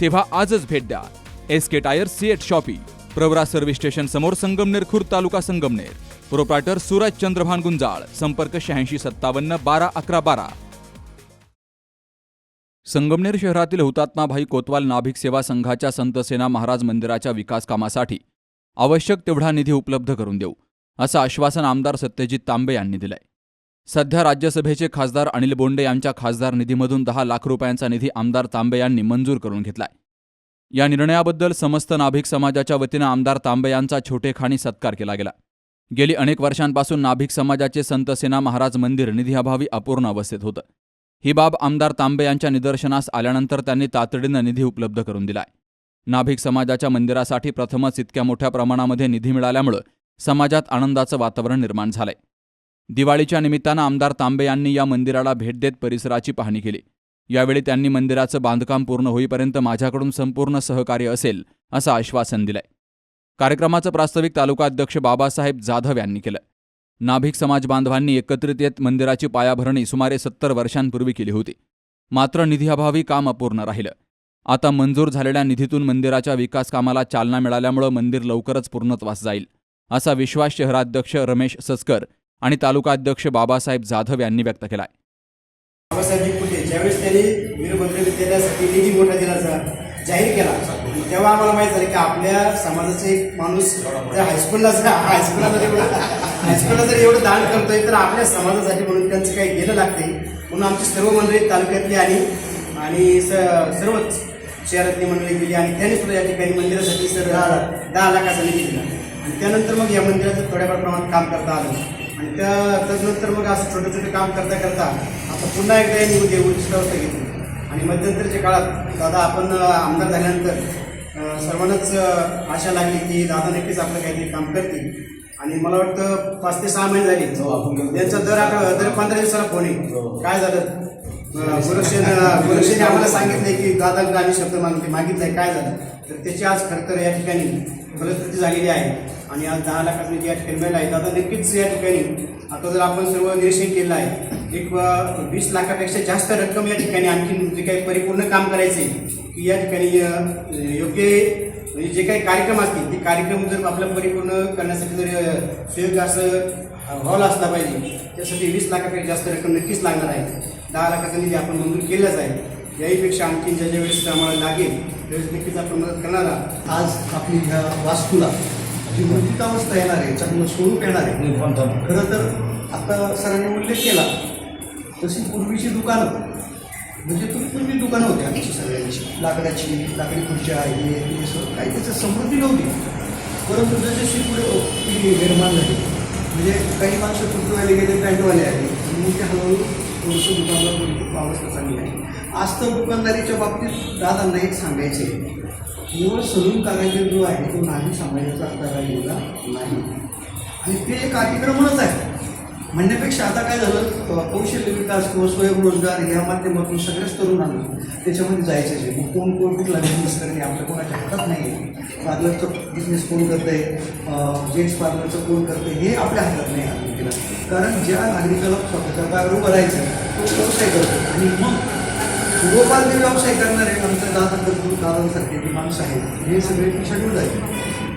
तेव्हा आजच भेट द्या. S K tyre CEAT shoppe Pravara service station समोर संगमनेर खुर्द तालुका संगमनेर. प्रोप्रायटर सूरज चंद्रभान गुंजाळ संपर्क शहाऐंशी सत्तावन्न बारा अकरा बारा. संगमनेर शहरातील हुतात्माभाई कोतवाल नाभिक सेवा संघाच्या संतसेना महाराज मंदिराच्या विकास कामासाठी आवश्यक तेवढा निधी उपलब्ध करून देऊ असं आश्वासन आमदार सत्यजित तांबे यांनी दिलंय. सध्या राज्यसभेचे खासदार अनिल बोंडे यांच्या खासदार निधीमधून दहा लाख रुपयांचा निधी आमदार तांबे यांनी मंजूर करून घेतलाय. या निर्णयाबद्दल समस्त नाभिक समाजाच्या वतीनं आमदार तांबे यांचा छोटेखानी सत्कार केला गेला. गेली अनेक वर्षांपासून नाभिक समाजाचे संतसेना महाराज मंदिर निधीअभावी अपूर्ण अवस्थेत होतं. ही बाब आमदार तांबे यांच्या निदर्शनास आल्यानंतर त्यांनी तातडीनं निधी उपलब्ध करून दिलाय. नाभिक समाजाच्या मंदिरासाठी प्रथमच इतक्या मोठ्या प्रमाणामध्ये निधी मिळाल्यामुळं समाजात आनंदाचं वातावरण निर्माण झालंय. दिवाळीच्या निमित्तानं आमदार तांबे यांनी या मंदिराला भेट देत परिसराची पाहणी केली. यावेळी त्यांनी मंदिराचं बांधकाम पूर्ण होईपर्यंत माझ्याकडून संपूर्ण सहकार्य असेल असं आश्वासन दिलंय. कार्यक्रमाचं प्रास्ताविक तालुका अध्यक्ष बाबासाहेब जाधव यांनी केलं. नाभिक समाज बांधवांनी एकत्रित येत मंदिराची पायाभरणी सुमारे सत्तर वर्षांपूर्वी केली होती. मात्र निधीअभावी काम अपूर्ण राहिलं. आता मंजूर झालेल्या निधीतून मंदिराच्या विकास कामाला चालना मिळाल्यामुळं मंदिर लवकरच पूर्णत्वास जाईल असा विश्वास शहराध्यक्ष रमेश सचकर आणि तालुका अध्यक्ष बाबासाहेब जाधव यांनी व्यक्त केलाय. बाबासाहेब फुले ज्यावेळेस त्यांनी वीरभद्र विद्यालयासाठी निधी मोठा दिलाचा जाहीर केला. तेव्हा आम्हाला माहीत झालं की आपल्या समाजाचा एक माणूस हायस्कूलला जर हायस्कूलला जर एवढं हायस्कूलला जर एवढं दान करतोय तर आपल्या समाजासाठी म्हणून त्यांचं काही गेलं लागते म्हणून आमची सर्व मंडळी तालुक्यातली आणि आणि स सर्वच शहरातली मंडळी गेली आणि त्यांनी सुद्धा या ठिकाणी मंदिरासाठी सर दहा लाखाचा निधी दिला. आणि त्यानंतर मग या मंदिराचं थोड्याफार प्रमाणात काम करता आलं. आणि त्या त्यानंतर मग असं छोटं छोटं काम करता करता आता पुन्हा एकदा यांनी उच्चिष्टावस्था घेतली. आणि मध्यंतरच्या काळात दादा आपण आमदार झाल्यानंतर सर्वांनाच आशा लागली की दादा नक्कीच आपलं काहीतरी काम करतील. आणि मला वाटतं पाच ते सहा महिने झाले. त्यांचा दर आठ दर पंधरा दिवसाला फोन आहे. काय झालं? गुरुक्षेन गुरुक्षेने आम्हाला सांगितलंय की दादा आम्ही शब्द मागितले मागितलंय. काय झालं? तर त्याची आज खरं तर या ठिकाणी फलश्रुती झालेली आहे. आणि आज दहा लाखाचा निधी या ठिकाणी मिळाला आहे आता नक्कीच या ठिकाणी आता जर आपण सर्व निरीक्षण केलं आहे एक वीस लाखापेक्षा जास्त रक्कम या ठिकाणी आणखी जे काही परिपूर्ण काम करायचे की या ठिकाणी योग्य म्हणजे जे काही कार्यक्रम असतील ते कार्यक्रम जर आपल्या परिपूर्ण करण्यासाठी जर सुयोग्य असं हॉल असला पाहिजे त्यासाठी वीस लाखापेक्षा जास्त रक्कम नक्कीच लागणार आहे. दहा लाखाचा निधी आपण मंजूर केलाच आहे. याहीपेक्षा आणखी ज्या ज्या वेळेस आम्हाला लागेल त्यावेळेस नक्कीच आपण मदत करणार आहात आज आपली ह्या वास्तूला जी अवस्था येणार आहे चांगलं स्वरूप येणार आहे. खरं तर आता सरांनी उल्लेख केला तशी पूर्वीची दुकानं म्हणजे तुम्ही पूर्वी दुकानं होती आमची सगळ्यांची. लाकडाची लाकडी खुर्च्या हे ते सगळं काही त्याचं समृद्धी नव्हती. परंतु जशी पुढे पिढी निर्माण झाली म्हणजे काही माणसं कुटुंबाला गेले पॅन्टवाले आले आणि मग ते हळूहळू थोडंसं दुकानावर थोडी अवस्था चांगली आहे. आज तर दुकानदारीच्या बाबतीत दादांना एक सांगायचे आहे निवड सलून कारागीर जो आहे तो नाही समाजाचा कारागीरला नाही. आणि ते एक आहे. म्हणण्यापेक्षा आता काय झालं? कौशल्य विकास किंवा स्वयंरोजगार या माध्यमातून सगळ्याच तरुणांना त्याच्यामध्ये जायचं आहे मग कोण कोण कुठला बिझनेस करणे? आपल्या कोणाच्या हातात नाही आहे पार्लरचं बिझनेस कोण करतं आहे जेंट्स पार्लरचं कोण करतं आहे हे आपल्या हातात नाही आहे कारण ज्या नागरिकाला स्वतःच्या पायावर उभं राहायचं तो व्यवसाय करतो. आणि मग पूर्वपाल व्यवसाय करणारे आमच्या दादा कपूर दादांसारखे जे माणसं आहेत हे सगळे शेड्यूल आहेत.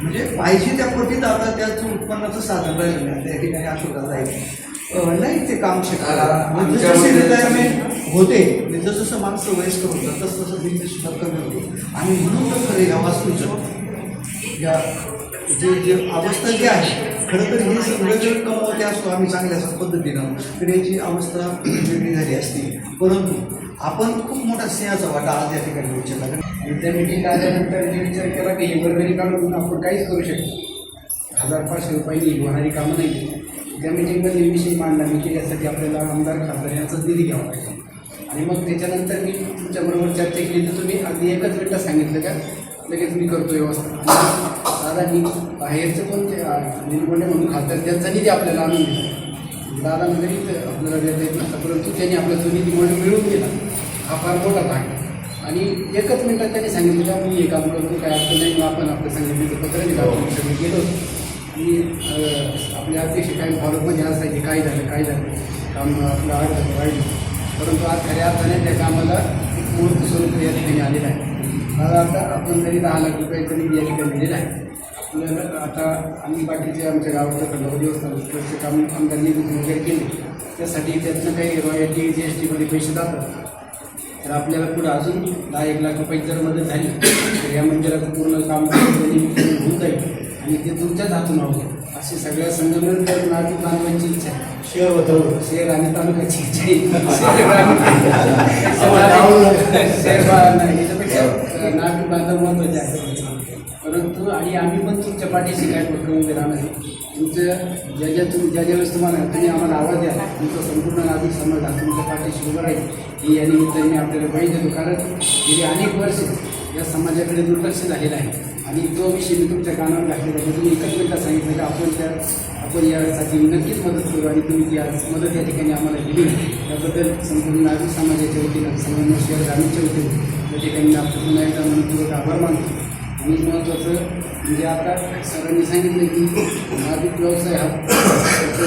म्हणजे पाहिजे त्या पोटी आता त्याचं उत्पन्नाचं साधन राहिलं नाही. त्या ठिकाणी अशोकाला आहे. नाही ते काम शकतात म्हणजे रिटायरमेंट होते म्हणजे जसं जसं माणसं वयस्कर होतात तसं तसं बिझनेस सुद्धा कमी होतो. आणि म्हणून तर खरं या वास्तूचं या जे जे अवस्था जी आहे खरं तर हे सगळं जर कमवते असतो आम्ही चांगल्या असं पद्धतीनं तर याची अवस्था वेगळी झाली असती. परंतु आपण खूप मोठा सिंहाचा वाटा आज या ठिकाणी उचलला. कारण त्या मिटिंग आल्यानंतर मी विचार केला की ही वर्गणी काढून आपण काहीच करू शकतो हजार पाचशे रुपयांनी होणारी कामं नाही त्या मिटिंगमध्ये विषय मांडला मी की यासाठी आपल्याला आमदार खासदार यांचा निधी घ्यावा पाहिजे आणि मग त्याच्यानंतर मी तुमच्याबरोबर चर्चा केली. तर तुम्ही अगदी एकच मिनिटात सांगितलं का? लगेच मी करतो व्यवस्था. दादा मी बाहेरचं पण ते निर्बंध म्हणून खासदार त्यांचा निधी आपल्याला आणून दिला. दादा जरी आपल्याला देता येत नसता परंतु त्यांनी आपला जो निधी म्हणून मिळवून दिला हा फार मोठा भाग आणि एकच मिनिटात त्यांनी सांगितलं का मी हे काम करतो काय अडचण नाही मग आपण आपलं सांगितलं पत्र दिलं आपण सगळं गेलो आणि काही आपले अध्यक्ष काय फॉलोमध्ये म्हणजे असायचे काय झालं काय झालं काम आपलं आठ झालं वाईट परंतु आज खऱ्या अर्थाने त्या कामाला एक मूर्त स्वरूप या ठिकाणी आलेलं आहे. मला आता आपण जरी दहा लाख रुपये तरी या ठिकाणी दिलेला आहे. आपल्याला आता आम्ही बाकीचे आमच्या गावाचं नवदेवस्थान देवस्थान काम आमदारांनी वगैरे केले. त्यासाठी त्यातनं काही रॉयल्टी जी एस टीमध्ये पैसे जातात. तर आपल्याला पुढं अजून दहा एक लाख रुपये जर मदत झाली तर या मंदिराचं पूर्ण काम होऊन जाईल. आणि ते तुमच्याच हातून हवं असे सगळ्या संघटन तर नाटक बांधवांची इच्छा आहे. शेअर होतं. शहर आणि तालुक्याची इच्छा आहे. नाही, याच्यापेक्षा बांधव महत्त्वाचे आहे परंतु आणि आम्ही पण तुमच्या पाठीशी काय उभे राहणार आहे. तुमचं ज्या ज्या तुम्ही ज्या ज्यावेळेस तुम्हाला तुम्ही आम्हाला आवाज द्या तुमचा संपूर्ण नागरिक समाज हा तुमच्या पाठीशी उभा राहील. ही या निमित्ताने मी आपल्याला देतो. कारण गेली अनेक वर्ष या समाजाकडे दुर्लक्ष झालेलं आहे. आणि तो विषय मी तुमच्या कानावर घातलेला आहे. तुम्ही एकच सांगितलं की आपण त्या आपण यासाठी नक्कीच मदत करू आणि तुम्ही ती आज मदत या ठिकाणी आम्हाला दिली. त्याबद्दल संपूर्ण नागरिक समाजाच्या वतीनं सर्वांना शहर ग्रामीणच्या वतीनं त्या ठिकाणी आपण पुन्हा एकदा मनपूर्वक आभार मानतो. आणि महत्त्वाचं म्हणजे आता सरांनी सांगितलं की नागरिक व्यवसाय हा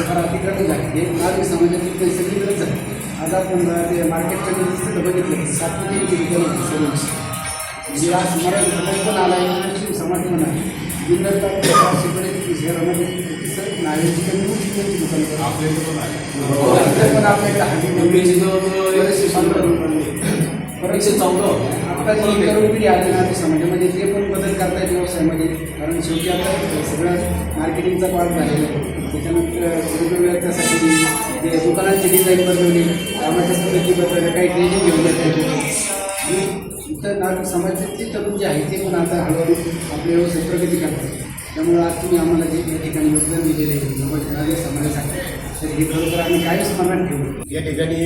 फार अतिक्रमण आहे हे नागरिक समाजातील पैसे सगळीकडेच आहे. आज आपण ते मार्केटच्या परिस्थितीत बघितलं. सात केली सर्विस मराठी समाज पण आला आहे? मुस्लिम समाज पण आहे. तालुक्यात शहरामध्ये नावेची कमी मोठी त्यांची दुकान इथं पण आपल्याकडे एकशे चौदा. आता जी तरुण पिढी आली ना ते समाजामध्ये ते पण बदल करतायत व्यवसायामध्ये. कारण शेवटी आता सगळं मार्केटिंगचा पार्ट झालेला आहे. त्याच्यानंतर वेगवेगळ्या त्यासाठी ते दुकानांची डिझाईन बदलवली कामाच्या पद्धती बदलल्या काही ट्रेनिंग घेऊन येतात इतर नागरिक समाजाचे तरुण जे आहे ते पण आता हळूहळू आपल्या व्यवसाय प्रगती करतात. त्यामुळे आज तुम्ही आम्हाला जे या ठिकाणी योगदान दिलेले आहे समाजासाठी तर हे खरोखर आम्ही काहीच स्मरणात ठेवू. या ठिकाणी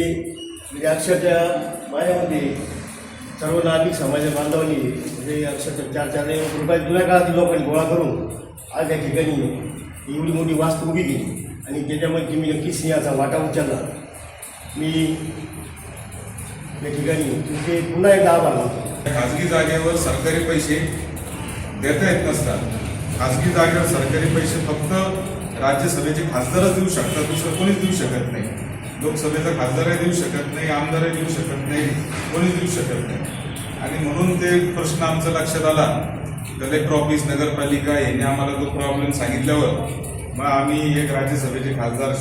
म्हणजे अक्षरच्या मायामध्ये सर्व नागरिक समाज बांधवांनी म्हणजे अक्षरशः चार चार रुपये जुन्या काळातील लोकांनी गोळा करून आज या ठिकाणी एवढी मोठी वास्तू उभी केली. आणि त्याच्यामध्ये मी नक्कीच सिंहाचा वाटा उचलला. मी या ठिकाणी तुमचे पुन्हा एकदा आभार मानतो खाजगी जागेवर सरकारी पैसे देता येत नसतात. खाजगी जागेवर सरकारी पैसे फक्त राज्यसभेचे खासदारच देऊ शकतात दुसरं कोणीच देऊ शकत नाही. लोकसभेचा खासदारही देऊ शकत नाही आमदारही देऊ शकत नाही कोणीच देऊ शकत नाही. आणि म्हणून ते प्रश्न आमचं लक्षात आला कलेक्टर ऑफिस नगरपालिका यांनी आम्हाला तो प्रॉब्लेम सांगितल्यावर मग आम्ही एक राज्यसभेचे खासदार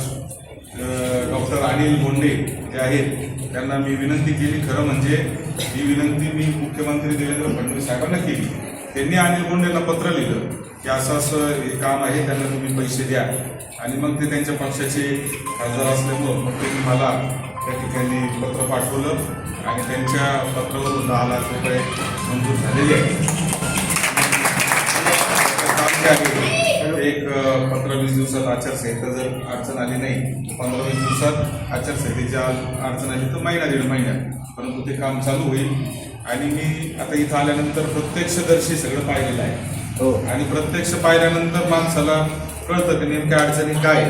डॉक्टर अनिल बोंडे जे आहेत त्यांना मी विनंती केली खरं म्हणजे ही विनंती मी मुख्यमंत्री देवेंद्र फडणवीस साहेबांना केली. त्यांनी अनिल बोंडेला पत्र लिहिलं की असं असं हे काम आहे त्यांना तुम्ही पैसे द्या. आणि मग ते त्यांच्या पक्षाचे खासदार असल्यामुळं मग त्यांनी मला त्या ठिकाणी पत्र पाठवलं आणि त्यांच्या पत्रावरून दहा लाख रुपये मंजूर झालेले आहेत. पंधरा वीस दिवसात आचारसंहिता जर अडचण आली नाही पंधरा वीस दिवसात आचारसंहितेची अडचण आली तर महिना दीड महिन्यात परंतु ते काम चालू होईल. आणि मी आता इथं आल्यानंतर प्रत्यक्षदर्शी सगळं पाहिलेलं आहे. आणि प्रत्यक्ष पाहिल्यानंतर माणसाला कळतं की नेमक्या अडचणी काय.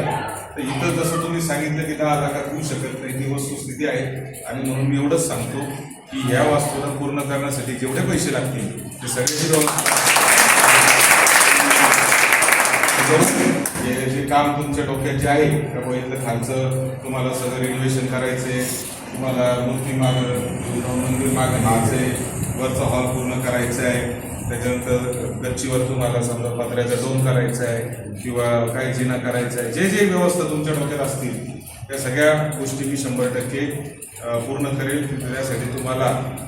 तर इथं जसं तुम्ही सांगितलं की दहा लाखात होऊ शकत नाही ती वस्तुस्थिती आहे. आणि म्हणून मी एवढंच सांगतो की ह्या वास्तूला पूर्ण करण्यासाठी जेवढे पैसे लागतील ते सगळे मिळून हे जे काम तुमच्या डोक्यात जे आहे त्यामुळे इथलं खालचं तुम्हाला सगळं रिनोव्हेशन आहे तुम्हाला मूर्ती माग मंदिर मागं वरचा हॉल पूर्ण करायचा आहे त्याच्यानंतर गच्चीवर तुम्हाला समजा पत्र्याचा डोम करायचा आहे किंवा काही जिना करायचा आहे जे जे व्यवस्था तुमच्या डोक्यात असतील त्या सगळ्या गोष्टी मी शंभर टक्के पूर्ण करेल. त्यासाठी तुम्हाला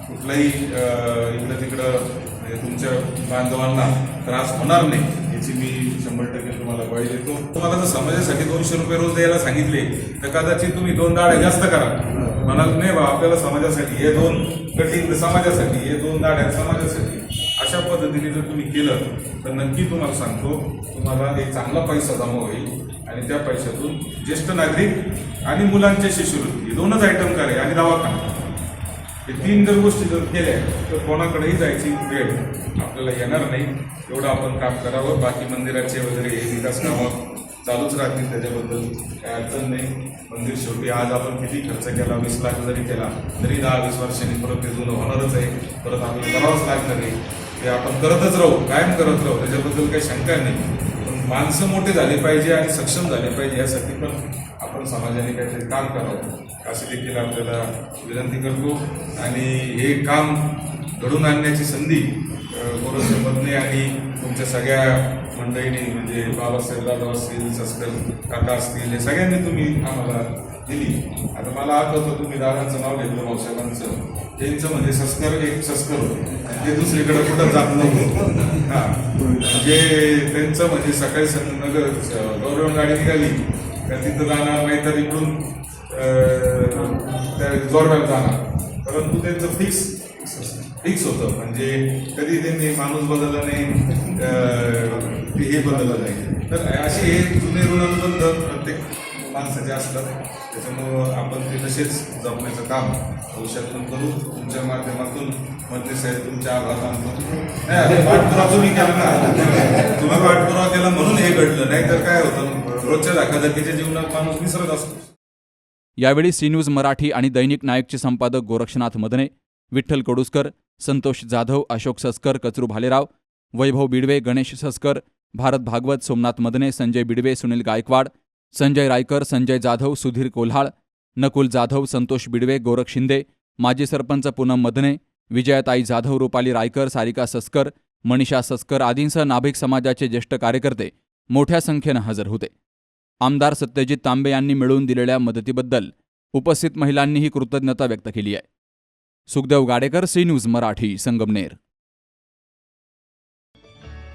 कुठलाही इकडं तिकडं म्हणजे तुमच्या बांधवांना त्रास होणार नाही याची मी शंभर टक्के तुम्हाला ग्वाही देतो. तुम्हाला जर समाजासाठी दोनशे रुपये रोज द्यायला सांगितले तर कदाचित तुम्ही दोन दाड्या जास्त करा. म्हणाल नाही बा आपल्याला समाजासाठी हे दोन कटिंग समाजासाठी हे दोन दाड्या समाजासाठी. अशा पद्धतीने जर तुम्ही केलं तर नक्की तुम्हाला सांगतो तुम्हाला एक चांगला पैसा जमा होईल आणि त्या पैशातून ज्येष्ठ नागरिक आणि मुलांच्या शिष्यवृत्ती दोनच आयटम करे आणि दवाखाना. हे तीन जर गोष्टी जर केल्या तर कोणाकडेही जायची वेळ आपल्याला येणार नाही. एवढं आपण काम करावं. बाकी मंदिराचे वगैरे हे विकास कामं चालूच राहतील त्याच्याबद्दल काही अडचण नाही. मंदिर शेवटी आज आपण किती खर्च केला वीस लाख जरी केला तरी दहा वीस वर्षांनी परत ते जुनं होणारच आहे. परत आपल्याला करावंच लागणार आहे. ते आपण करतच राहू कायम करत राहू. त्याच्याबद्दल काही शंका नाही. माणसं मोठे झाले पाहिजे आणि सक्षम झाले पाहिजे यासाठी पण आपण समाजाने काहीतरी काम करावं. असे देखील आपल्याला विनंती करतो. आणि हे काम घडून आणण्याची संधी गौरव संबंधने आणि तुमच्या सगळ्या मंडळींनी म्हणजे बाबासाहेब दादा असतील सस्कर काका असतील हे सगळ्यांनी तुम्ही आम्हाला दिली. आता मला आठवतं तुम्ही दादांचं नाव घेतलं भाऊसाहेबांचं. त्यांचं म्हणजे सस्कर एक सस्कर होते. आणि ते दुसरीकडे कुठं जात नव्हतं. हा. म्हणजे त्यांचं म्हणजे सकाळी सं नगर गौरव गाडी निघाली. का तिथं जाणार नाही तर इकडून अं, जोरव्याला जाणार. परंतु त्यांचं फिक्स फिक्स होतं. म्हणजे कधी त्यांनी माणूस बदलला नाही हे बदललं नाही. तर असे हे जुने ऋणानुबंध प्रत्येक माणसाचे असतात त्याच्यामुळं आपण ते तसेच जपण्याचं काम भविष्यातून करू. तुमच्या माध्यमातून मंत्री साहेब तुमच्या आभार मानतो नाही, आता तुम्ही केला ना. तुम्ही पाठपुरावा केला म्हणून हे घडलं. नाही तर काय होतं? रोजच्या धकाधकीच्या जीवनात माणूस विसरत असतो. यावेळी सी न्यूज मराठी आणि दैनिक नायकचे संपादक गोरक्षनाथ मदने विठ्ठल कडुसकर संतोष जाधव अशोक सस्कर कचरू भालेराव वैभव बिडवे गणेश सस्कर भारत भागवत सोमनाथ मदने संजय बिडवे सुनील गायकवाड संजय रायकर संजय जाधव सुधीर कोल्हाळ नकुल जाधव संतोष बिडवे गोरख शिंदे माजी सरपंच पूनम मदने विजयाताई जाधव रुपाली रायकर सारिका सस्कर मनीषा सस्कर आदींसह नाभिक समाजाचे ज्येष्ठ कार्यकर्ते मोठ्या संख्येनं हजर होते. आमदार सत्यजित तांबे यांनी मिळवून दिलेल्या मदतीबद्दल उपस्थित महिलांनीही कृतज्ञता व्यक्त केली आहे. Sukhdev Gadekar C news Marathi Sangamner.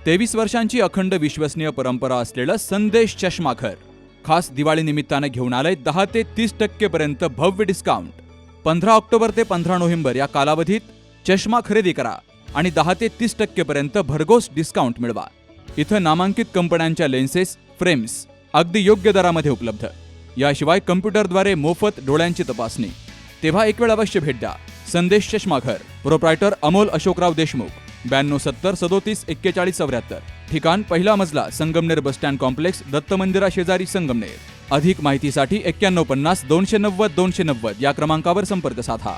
तेवीस वर्षांची अखंड विश्वसनीय परंपरा असलेलं संदेश चष्माखर खास दिवाळी निमित्तानं घेऊन आलंय दहा ते तीस टक्केपर्यंत भव्य डिस्काउंट पंधरा ऑक्टोबर ते पंधरा नोव्हेंबर या कालावधीत चष्मा खरेदी करा आणि दहा ते तीस टक्केपर्यंत भरघोस डिस्काउंट मिळवा. इथं नामांकित कंपन्यांच्या लेन्सेस फ्रेम्स अगदी योग्य दरामध्ये उपलब्ध. याशिवाय कम्प्युटरद्वारे मोफत डोळ्यांची तपासणी. तेव्हा एक वेळ अवश्य भेट द्या. संदेश चष्माघर. प्रोप्रायटर अमोल अशोकराव देशमुख. ब्याण्णव सत्तर सदोतीस एक्केचाळीस चौऱ्याहत्तर. ठिकाण पहिला मजला Sangamner bus stand complex Datta मंदिरा शेजारी संगमनेर. अधिक माहितीसाठी एक्क्याण्णव पन्नास दोनशे नव्वद दोनशे नव्वद या क्रमांकावर संपर्क साधा.